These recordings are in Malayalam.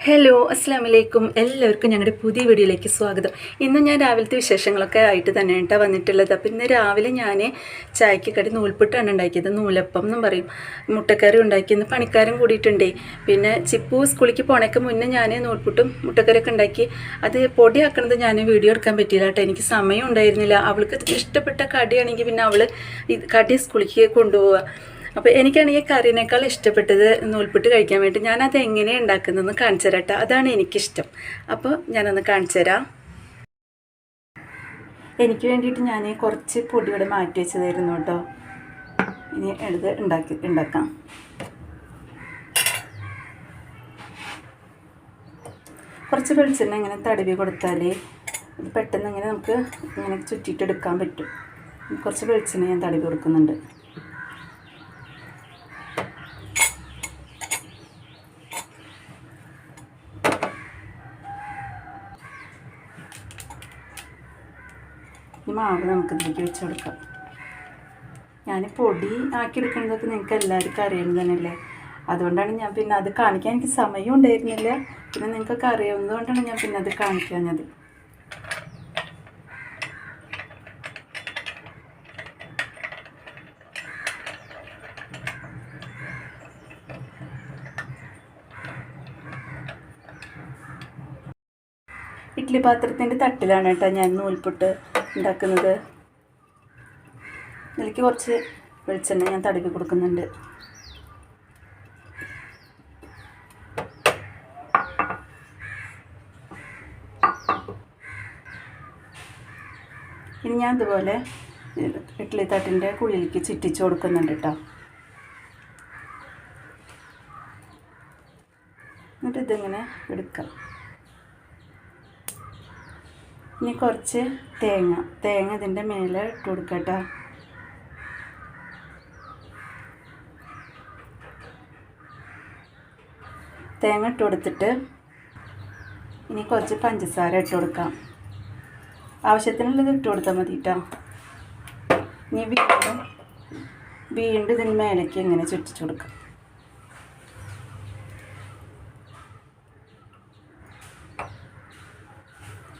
ഹലോ അസ്സാം വലൈക്കും എല്ലാവർക്കും ഞങ്ങളുടെ പുതിയ വീഡിയോയിലേക്ക് സ്വാഗതം. ഇന്ന് ഞാൻ രാവിലത്തെ വിശേഷങ്ങളൊക്കെ ആയിട്ട് തന്നെ കേട്ടോ വന്നിട്ടുള്ളത്. അപ്പം ഇന്ന് രാവിലെ ഞാൻ ചായക്ക് കടി നൂൽപുട്ടാണ് ഉണ്ടാക്കിയത്. നൂലപ്പം എന്നും പറയും. മുട്ടക്കറി ഉണ്ടാക്കിയെന്ന് പണിക്കാരും കൂടിയിട്ടുണ്ടേ. പിന്നെ ചിപ്പു സ്കൂളിലേക്ക് പോണേക്ക് മുന്നേ ഞാൻ നൂൽപുട്ടും മുട്ടക്കറിയൊക്കെ ഉണ്ടാക്കി. അത് പൊടിയാക്കണത് ഞാൻ വീഡിയോ എടുക്കാൻ പറ്റിയില്ല കേട്ടോ. എനിക്ക് സമയം ഉണ്ടായിരുന്നില്ല. അവൾക്ക് ഇഷ്ടപ്പെട്ട കടിയാണെങ്കിൽ പിന്നെ അവൾ കടി സ്കൂളിലേക്ക് കൊണ്ടുപോവുക. അപ്പോൾ എനിക്കാണെങ്കിൽ കറിനേക്കാൾ ഇഷ്ടപ്പെട്ടത് നൂൽപ്പിട്ട് കഴിക്കാൻ വേണ്ടി. ഞാനത് എങ്ങനെയാണ് ഉണ്ടാക്കുന്നതെന്ന് കാണിച്ചു തരാം കേട്ടോ അതാണ് എനിക്കിഷ്ടം. അപ്പോൾ ഞാനൊന്ന് കാണിച്ചു തരാം. എനിക്ക് വേണ്ടിയിട്ട് ഞാൻ കുറച്ച് പൊടി ഇവിടെ മാറ്റി വെച്ചതായിരുന്നു കേട്ടോ. ഇനി എടുത്ത് ഉണ്ടാക്കി ഉണ്ടാക്കാം. കുറച്ച് വെളിച്ചെണ്ണ ഇങ്ങനെ തടവി കൊടുത്താൽ പെട്ടെന്ന് ഇങ്ങനെ നമുക്ക് ഇങ്ങനെ ചുറ്റിയിട്ടെടുക്കാൻ പറ്റും. കുറച്ച് വെളിച്ചെണ്ണ ഞാൻ തടവി കൊടുക്കുന്നുണ്ട്. മാവ് നമുക്ക് ഇതിലേക്ക് വെച്ച് കൊടുക്കാം. ഞാൻ പൊടി ആക്കി എടുക്കുന്നതൊക്കെ നിങ്ങൾക്ക് എല്ലാവർക്കും അറിയുന്നത് തന്നെയല്ലേ? അതുകൊണ്ടാണ് ഞാൻ പിന്നെ അത് കാണിക്കാൻ എനിക്ക് സമയം ഉണ്ടായിരുന്നില്ല. പിന്നെ നിങ്ങൾക്കൊക്കെ അറിയാവുന്നതുകൊണ്ടാണ് ഞാൻ പിന്നെ അത് കാണിക്കാഞ്ഞത് ഇഡ്ഡലി പാത്രത്തിന്റെ തട്ടിലാണ് കേട്ടോ ഞാൻ നൂൽപുട്ട്. ഉണ്ടാക്കുന്നത്. ഇതിലേക്ക് കുറച്ച് വെളിച്ചെണ്ണ ഞാൻ തടവി കൊടുക്കുന്നുണ്ട്. ഇനി ഞാൻ ഇതുപോലെ ഇഡ്ഡലി തട്ടിന്റെ കുഴിയിലേക്ക് ചിറ്റിച്ച് കൊടുക്കുന്നുണ്ട് കേട്ടോ. എന്നിട്ട് ഇതിങ്ങനെ എടുക്കാം. ഇനി കുറച്ച് തേങ്ങ. തേങ്ങ ഇതിന്റെ മേലെ ഇട്ട് കൊടുക്കട്ടോ. തേങ്ങ ഇട്ട് കൊടുത്തിട്ട് ഇനി കുറച്ച് പഞ്ചസാര ഇട്ട് കൊടുക്കാം. ആവശ്യത്തിനുള്ളത് ഇട്ട് കൊടുത്താൽ മതി കേട്ടോ ഇനി വീണ്ടും വീണ്ടും ഇതിന് മേലേക്ക് ഇങ്ങനെ ചുറ്റിച്ച് കൊടുക്കാം.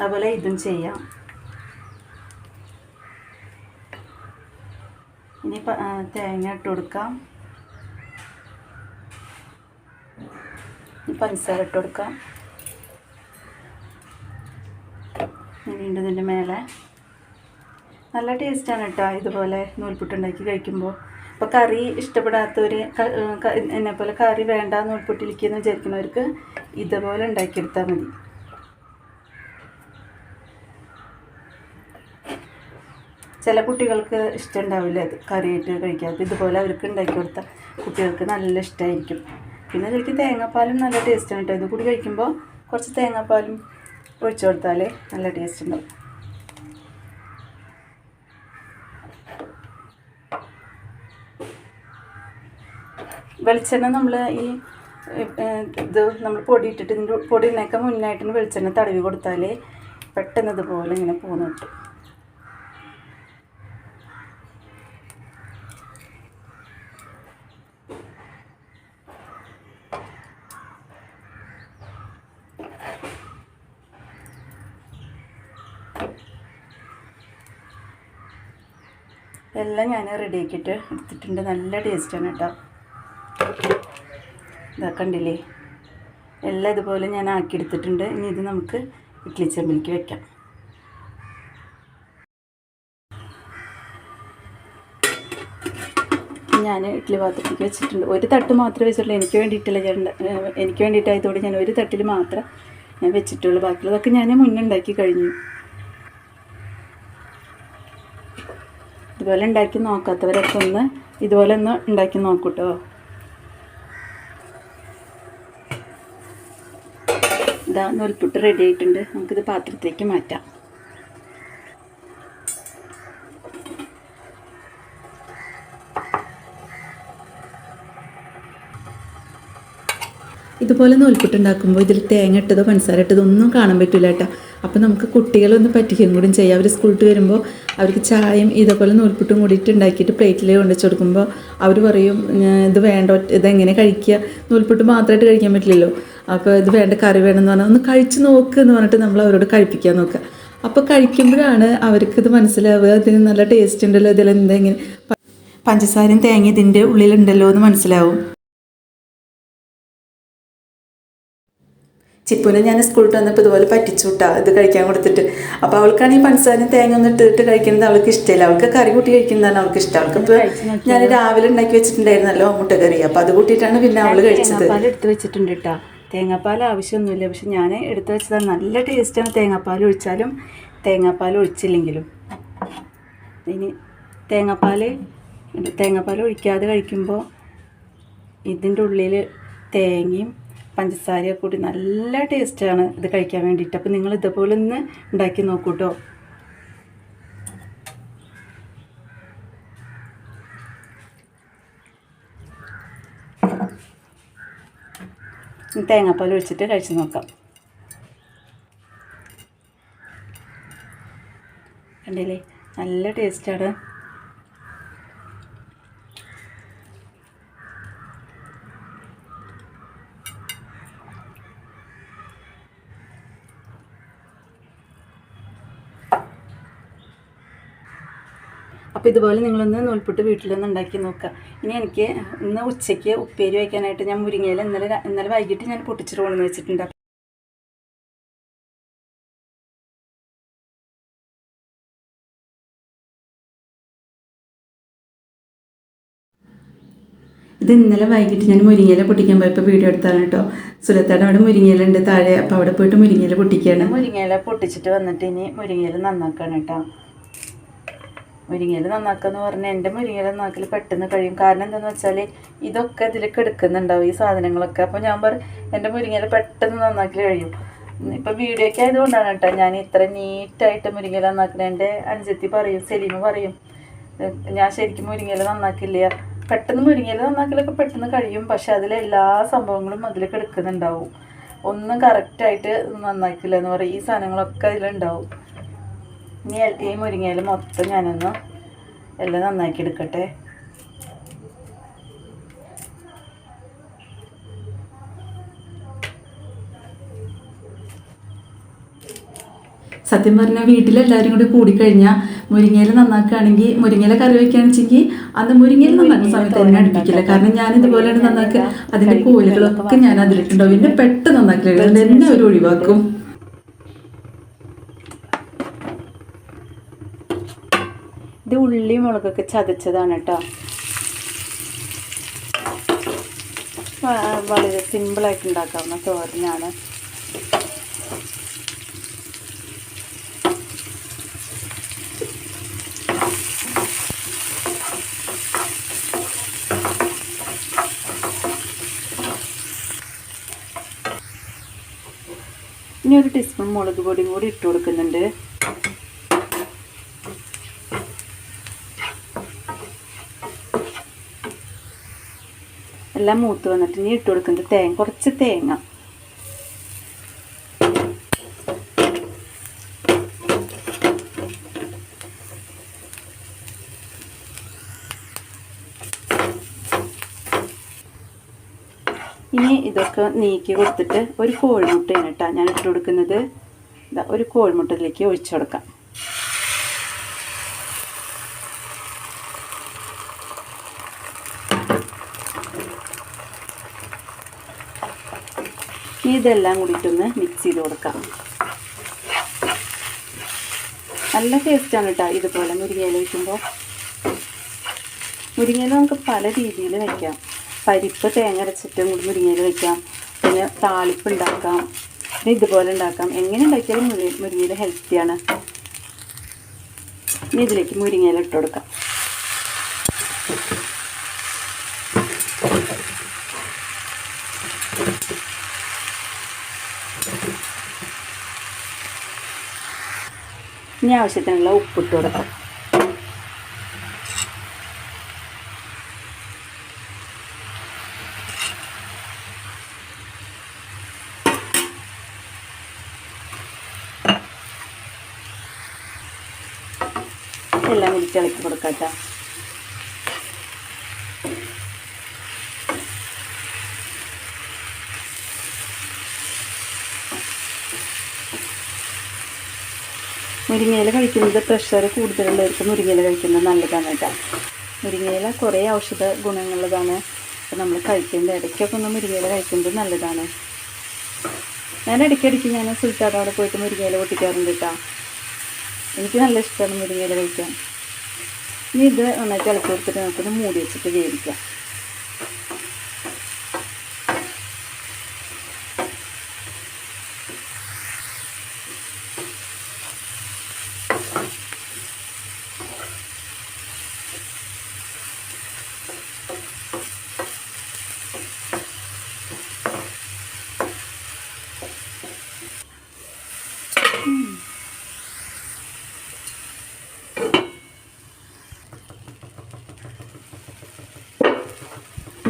അതുപോലെ ഇതും ചെയ്യാം. ഇനി തേങ്ങ ഇട്ട് കൊടുക്കാം. പഞ്ചസാര ഇട്ട് കൊടുക്കാം. വീണ്ടും ഇതിന്റെ മേലെ. നല്ല ടേസ്റ്റാണ് കേട്ടോ ഇതുപോലെ നൂൽപുട്ടുണ്ടാക്കി കഴിക്കുമ്പോൾ. ഇപ്പോൾ കറി ഇഷ്ടപ്പെടാത്തവർ എന്നെപ്പോലെ പോലെ കറി വേണ്ട നൂൽപുട്ടിലിരിക്കുന്നു വിചാരിക്കുന്നവർക്ക് ഇതുപോലെ ഉണ്ടാക്കിയെടുത്താൽ മതി. ചില കുട്ടികൾക്ക് ഇഷ്ടമുണ്ടാവില്ല ഇത് കറിയായിട്ട് കഴിക്കാൻ. ഇതുപോലെ അവർക്ക് ഉണ്ടാക്കി കൊടുത്താൽ കുട്ടികൾക്ക് നല്ല ഇഷ്ടമായിരിക്കും പിന്നെ ഇതിലേക്ക് തേങ്ങാപ്പാലും നല്ല ടേസ്റ്റാണ് കേട്ടോ. ഇത് കൂടി കഴിക്കുമ്പോൾ കുറച്ച് തേങ്ങാപ്പാലും ഒഴിച്ചു കൊടുത്താൽ നല്ല ടേസ്റ്റ് ഉണ്ടാവും. വെളിച്ചെണ്ണ നമ്മൾ ഈ ഇത് നമ്മൾ പൊടി ഇട്ടിട്ട് ഇതിന്റെ പൊടി ഇടുന്നേക്കാൾ മുന്നായിട്ട് വെളിച്ചെണ്ണ തടവി കൊടുത്താൽ പെട്ടെന്ന് ഇതുപോലെ ഇങ്ങനെ പോകുന്നു കിട്ടും എല്ലാം ഞാൻ റെഡി ആക്കിയിട്ട് എടുത്തിട്ടുണ്ട്. നല്ല ടേസ്റ്റാണ് കേട്ടോ ഇതാ കണ്ടില്ലേ? എല്ലാം ഇതുപോലെ ഞാൻ ആക്കി എടുത്തിട്ടുണ്ട്. ഇനി ഇത് നമുക്ക് ഇഡ്ലി ചെമ്പിലേക്ക് വെക്കാം. ഞാൻ ഇഡ്ഡലി പാത്രത്തിലേക്ക് വെച്ചിട്ടുണ്ട്. ഒരു തട്ട് മാത്രമേ വെച്ചിട്ടുള്ളൂ. എനിക്ക് വേണ്ടിയിട്ടില്ല ഏഹ് എനിക്ക് വേണ്ടിയിട്ടായതുകൊണ്ട് ഞാൻ ഒരു തട്ടിൽ മാത്രം ഞാൻ വെച്ചിട്ടുള്ളൂ. ബാക്കിയുള്ളതൊക്കെ ഞാൻ മുന്നുണ്ടാക്കി കഴിഞ്ഞു. ഇതുപോലെ ഉണ്ടാക്കി നോക്കാത്തവരൊക്കെ ഒന്ന് ഇതുപോലെ ഒന്ന് ഉണ്ടാക്കി നോക്കൂട്ടോ. ഇതാ നൂൽപ്പുട്ട് റെഡി ആയിട്ടുണ്ട്. നമുക്കിത് പാത്രത്തിലേക്ക് മാറ്റാം. ഇതുപോലെ നൂൽപുട്ട് ഉണ്ടാക്കുമ്പോൾ ഇതിൽ തേങ്ങ ഇട്ടതോ പഞ്ചസാര ഇട്ടതോ ഒന്നും കാണാൻ പറ്റില്ല കേട്ടോ. അപ്പോൾ നമുക്ക് കുട്ടികളൊന്ന് പറ്റിക്കുകയും കൂടി ചെയ്യാം. അവർ സ്കൂളിട്ട് വരുമ്പോൾ അവർക്ക് ചായയും ഇതേപോലെ നൂൽപ്പുട്ടും കൂടിയിട്ട് ഉണ്ടാക്കിയിട്ട് പ്ലേറ്റിൽ കൊണ്ടുവച്ച് കൊടുക്കുമ്പോൾ അവർ പറയും "ഞാൻ ഇത് വേണ്ട ഇതെങ്ങനെ കഴിക്കുക? നൂൽപ്പുട്ട് മാത്രമായിട്ട് കഴിക്കാൻ പറ്റില്ലല്ലോ. അപ്പോൾ ഇത് വേണ്ട കറി വേണമെന്ന് പറഞ്ഞാൽ ഒന്ന് കഴിച്ച് നോക്ക് എന്ന് പറഞ്ഞിട്ട് നമ്മൾ അവരോട് കഴിപ്പിക്കാൻ നോക്കുക. അപ്പോൾ കഴിക്കുമ്പോഴാണ് അവർക്ക് ഇത് മനസ്സിലാവുക. ഇതിന് നല്ല ടേസ്റ്റ് ഉണ്ടല്ലോ ഇതിലെന്തെങ്കിലും പഞ്ചസാരയും തേങ്ങ ഇതിന്റെ ഉള്ളിലുണ്ടല്ലോ എന്ന് മനസ്സിലാവും. ചിപ്പുനെ ഞാൻ സ്കൂളിൽ വന്നപ്പോൾ ഇതുപോലെ പറ്റിച്ചു വിട്ടാ ഇത് കഴിക്കാൻ കൊടുത്തിട്ട്. അപ്പോൾ അവൾക്കാണെങ്കിൽ പഞ്ചസാരയും തേങ്ങ ഒന്നും ഇട്ടിട്ട് കഴിക്കുന്നത് അവൾക്ക് ഇഷ്ടമില്ല. അവൾക്ക് കറി കൂട്ടി കഴിക്കുന്നതാണ് അവൾക്ക് ഇഷ്ടം. അവൾക്ക് ഇപ്പോൾ ഞാൻ രാവിലെ ഉണ്ടാക്കി വെച്ചിട്ടുണ്ടായിരുന്നല്ലോ മുട്ടക്കറി. അപ്പോൾ അത് കൂട്ടിയിട്ടാണ് പിന്നെ അവൾ കഴിച്ചത്. എടുത്ത് വെച്ചിട്ടുണ്ട് കേട്ടോ തേങ്ങാപ്പാൽ ആവശ്യമൊന്നുമില്ല. പക്ഷെ ഞാൻ എടുത്ത് വെച്ചത് നല്ല ടേസ്റ്റാണ് തേങ്ങാപ്പാൽ ഒഴിച്ചാലും തേങ്ങാപ്പാൽ ഒഴിച്ചില്ലെങ്കിലും. ഇനി തേങ്ങാപ്പാൽ തേങ്ങാപ്പാൽ ഒഴിക്കാതെ കഴിക്കുമ്പോൾ ഇതിന്റെ ഉള്ളിൽ തേങ്ങയും പഞ്ചസാരയൊക്കെ കൂടി നല്ല ടേസ്റ്റാണ് ഇത് കഴിക്കാൻ വേണ്ടിയിട്ട്. അപ്പോൾ നിങ്ങൾ ഇതുപോലെ ഒന്ന് ഉണ്ടാക്കി നോക്കൂട്ടോ. തേങ്ങാപ്പാൽ ഒഴിച്ചിട്ട് കഴിച്ച് നോക്കാം. കണ്ടില്ലേ? നല്ല ടേസ്റ്റാണ്. അപ്പോൾ ഇതുപോലെ നിങ്ങളൊന്ന് നൂൽപ്പുട്ട് വീട്ടിലൊന്ന് ഉണ്ടാക്കി നോക്കുക. ഇനി എനിക്ക് ഇന്ന് ഉച്ചയ്ക്ക് ഉപ്പേരി വയ്ക്കാനായിട്ട് ഞാൻ മുരിങ്ങയിൽ ഇന്നലെ ഇന്നലെ വൈകിട്ട് ഞാൻ പൊട്ടിച്ചിട്ട് കൊണ്ടുവന്ന് വെച്ചിട്ടുണ്ട്. ഇത് ഇന്നലെ വൈകിട്ട് ഞാൻ മുരിങ്ങയില പൊട്ടിക്കാൻ പോയപ്പോൾ വീഡിയോ എടുത്താണ് കേട്ടോ. സുലത്താടെ അവിടെ മുരിങ്ങയില ഉണ്ട് താഴെ അപ്പോൾ അവിടെ പോയിട്ട് മുരിങ്ങയില പൊട്ടിക്കുകയാണ് മുരിങ്ങയില പൊട്ടിച്ചിട്ട് വന്നിട്ട് ഇനി മുരിങ്ങയില നന്നാക്കാണ് കേട്ടോ. മുരിങ്ങയില നന്നാക്കാന്ന് പറഞ്ഞാൽ എന്റെ മുരിങ്ങയില നന്നാക്കൽ പെട്ടെന്ന് കഴിയും. കാരണം എന്താണെന്ന് വെച്ചാൽ ഇതൊക്കെ ഇതിലേക്ക് എടുക്കുന്നുണ്ടാവും ഈ സാധനങ്ങളൊക്കെ. അപ്പോൾ ഞാൻ പറയും എന്റെ മുരിങ്ങയില പെട്ടെന്ന് നന്നാക്കി കഴിയും. ഇപ്പം വീഡിയോയ്ക്ക് ആയതുകൊണ്ടാണ് കേട്ടോ ഞാൻ ഇത്ര നീറ്റായിട്ട് മുരിങ്ങയില നന്നാക്കണേ. എന്റെ അനുജത്തി പറയും സെലീമ പറയും ഞാൻ ശരിക്കും മുരിങ്ങയില നന്നാക്കില്ല. പെട്ടെന്ന് മുരിങ്ങയില നന്നാക്കലൊക്കെ പെട്ടെന്ന് കഴിയും. പക്ഷെ അതിലെ എല്ലാ സംഭവങ്ങളും അതിലേക്ക് എടുക്കുന്നുണ്ടാവും ഒന്നും കറക്റ്റായിട്ട് നന്നാക്കില്ല എന്ന് പറയും. ഈ സാധനങ്ങളൊക്കെ അതിലുണ്ടാവും. ഇനി ഈ മുരിങ്ങയിൽ മൊത്തം ഞാനൊന്ന് എല്ലാം നന്നാക്കി എടുക്കട്ടെ. സത്യം പറഞ്ഞാൽ വീട്ടിലെല്ലാവരും കൂടി കൂടിക്കഴിഞ്ഞാൽ മുരിങ്ങയിൽ നന്നാക്കുകയാണെങ്കിൽ മുരിങ്ങയില കറി വയ്ക്കുകയാണെന്നുവെച്ചെങ്കിൽ അന്ന് മുരിങ്ങയിൽ നന്നാക്കുന്ന സമയത്ത് എന്നെ അടുപ്പിക്കില്ല കാരണം ഞാൻ ഇതുപോലെയാണ് നന്നാക്കുക അതിന്റെ കോലുകളൊക്കെ ഞാൻ അതിലിട്ടുണ്ടാവും. എന്നെ പെട്ടെന്ന് നന്നാക്കില്ല എന്നെ അവർ ഒഴിവാക്കും. ഇത് ഉള്ളി മുളകൊക്കെ ചതച്ചതാണ് കേട്ടോ വളരെ സിമ്പിളായിട്ട് ഉണ്ടാക്കാവുന്ന തോരനാണ്. ഇനി ഒരു ടീസ്പൂൺ മുളക് പൊടിയും കൂടി ഇട്ട് കൊടുക്കുന്നുണ്ട്. എല്ലാം മൂത്ത് വന്നിട്ട് ഇനി ഇട്ട് കൊടുക്കുന്നത് തേങ്ങ കുറച്ച് തേങ്ങ. ഇനി ഇതൊക്കെ നീക്കി കൊടുത്തിട്ട് ഒരു കോഴിമുട്ടയാണ് കേട്ടോ ഞാൻ ഇട്ട് കൊടുക്കുന്നത്. ഒരു കോഴിമുട്ടയിലേക്ക് ഒഴിച്ചു കൊടുക്കാം. ഇതെല്ലാം കൂടിയിട്ടൊന്ന് മിക്സ് ചെയ്ത് കൊടുക്കാം. നല്ല ടേസ്റ്റാണ് കേട്ടോ ഇതുപോലെ മുരിങ്ങയില വയ്ക്കുമ്പോൾ മുരിങ്ങയില നമുക്ക് പല രീതിയിൽ വയ്ക്കാം പരിപ്പ് തേങ്ങ അരച്ചിട്ടും മുരിങ്ങയില വയ്ക്കാം പിന്നെ താളിപ്പ് ഉണ്ടാക്കാം. പിന്നെ ഇതുപോലെ ഉണ്ടാക്കാം. എങ്ങനെ ഉണ്ടാക്കിയാലും മുരി മുരിങ്ങയില ഹെൽത്തിയാണ് ഇനി ഇതിലേക്ക് മുരിങ്ങയില ഇട്ട് കൊടുക്കാം. ഇനി ആവശ്യത്തിനുള്ള ഉപ്പിട്ട് കൊടുക്കാം. എല്ലാം ഇളക്കി കൊടുക്കാം കേട്ടോ. മുരിങ്ങയില കഴിക്കുന്നത് പ്രഷർ കൂടുതലുള്ളവർക്ക് മുരിങ്ങയില കഴിക്കുന്നത് നല്ലതാണ് കേട്ടോ. മുരിങ്ങയില കുറേ ഔഷധ ഗുണങ്ങളുള്ളതാണ്. അപ്പോൾ നമ്മൾ കഴിക്കേണ്ട ഇടയ്ക്കൊക്കെ ഒന്ന് മുരിങ്ങയില കഴിക്കുന്നത് നല്ലതാണ്. ഞാൻ ഇടയ്ക്കിടയ്ക്ക് ഞാൻ സുൽത്താടവിടെ പോയിട്ട് മുരിങ്ങയില പൊട്ടിക്കാറുണ്ട് കേട്ടോ. എനിക്ക് നല്ല ഇഷ്ടമാണ് മുരിങ്ങയില കഴിക്കാൻ. ഇനി ഇത് നന്നായിട്ട് ഇളക്കി കൊടുത്തിട്ട് നമുക്കൊന്ന് മൂടി വെച്ചിട്ട് വേവിക്കാം.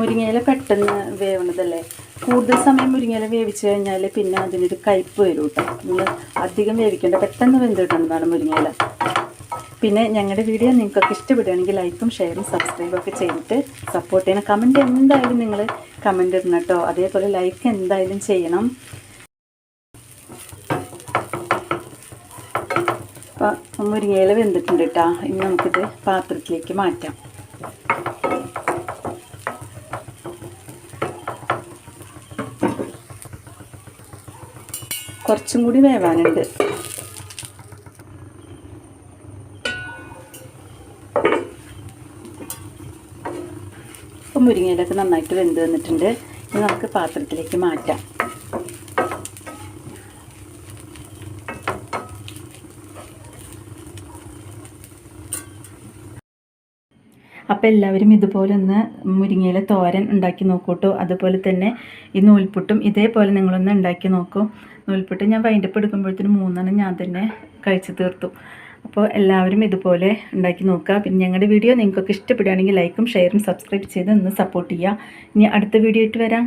മുരിങ്ങയില പെട്ടെന്ന് വേവണതല്ലേ? കൂടുതൽ സമയം മുരിങ്ങയില വേവിച്ച് കഴിഞ്ഞാൽ പിന്നെ അതിനൊരു കയ്പ്പ് വരും കേട്ടോ നിങ്ങൾ അധികം വേവിക്കേണ്ട പെട്ടെന്ന് വെന്ത് കിട്ടുന്നതാണ് മുരിങ്ങയില. പിന്നെ ഞങ്ങളുടെ വീഡിയോ നിങ്ങൾക്കൊക്കെ ഇഷ്ടപ്പെടുകയാണെങ്കിൽ ലൈക്കും ഷെയറും സബ്സ്ക്രൈബും ഒക്കെ ചെയ്തിട്ട് സപ്പോർട്ട് ചെയ്യണം. കമന്റ് എന്തായാലും നിങ്ങൾ കമന്റ് ഇടണം കേട്ടോ അതേപോലെ ലൈക്ക് എന്തായാലും ചെയ്യണം. അപ്പോൾ മുരിങ്ങയില വെന്തിട്ടുണ്ട് കേട്ടോ ഇനി നമുക്കിത് പാത്രത്തിലേക്ക് മാറ്റാം. കുറച്ചും കൂടി വേവാനുണ്ട്. ഇപ്പം മുരിങ്ങയിലൊക്കെ നന്നായിട്ട് വെന്ത് വന്നിട്ടുണ്ട്. ഇനി നമുക്ക് പാത്രത്തിലേക്ക് മാറ്റാം. അപ്പോൾ എല്ലാവരും ഇതുപോലെ ഒന്ന് മുരിങ്ങയില തോരൻ ഉണ്ടാക്കി നോക്കൂട്ടോ. അതുപോലെ തന്നെ ഈ നൂൽപുട്ടും ഇതേപോലെ നിങ്ങളൊന്ന് ഉണ്ടാക്കി നോക്കൂ. നൂൽപുട്ട് ഞാൻ വൈൻഡപ്പ് എടുക്കുമ്പോഴത്തേനും മൂന്നെണ്ണം ഞാൻ തന്നെ കഴിച്ചു തീർത്തു. അപ്പോൾ എല്ലാവരും ഇതുപോലെ ഉണ്ടാക്കി നോക്കുക. പിന്നെ ഞങ്ങളുടെ വീഡിയോ നിങ്ങൾക്കൊക്കെ ഇഷ്ടപ്പെടുകയാണെങ്കിൽ ലൈക്കും ഷെയറും സബ്സ്ക്രൈബ് ചെയ്ത് ഒന്ന് സപ്പോർട്ട് ചെയ്യുക. ഇനി അടുത്ത വീഡിയോ ആയിട്ട് വരാം.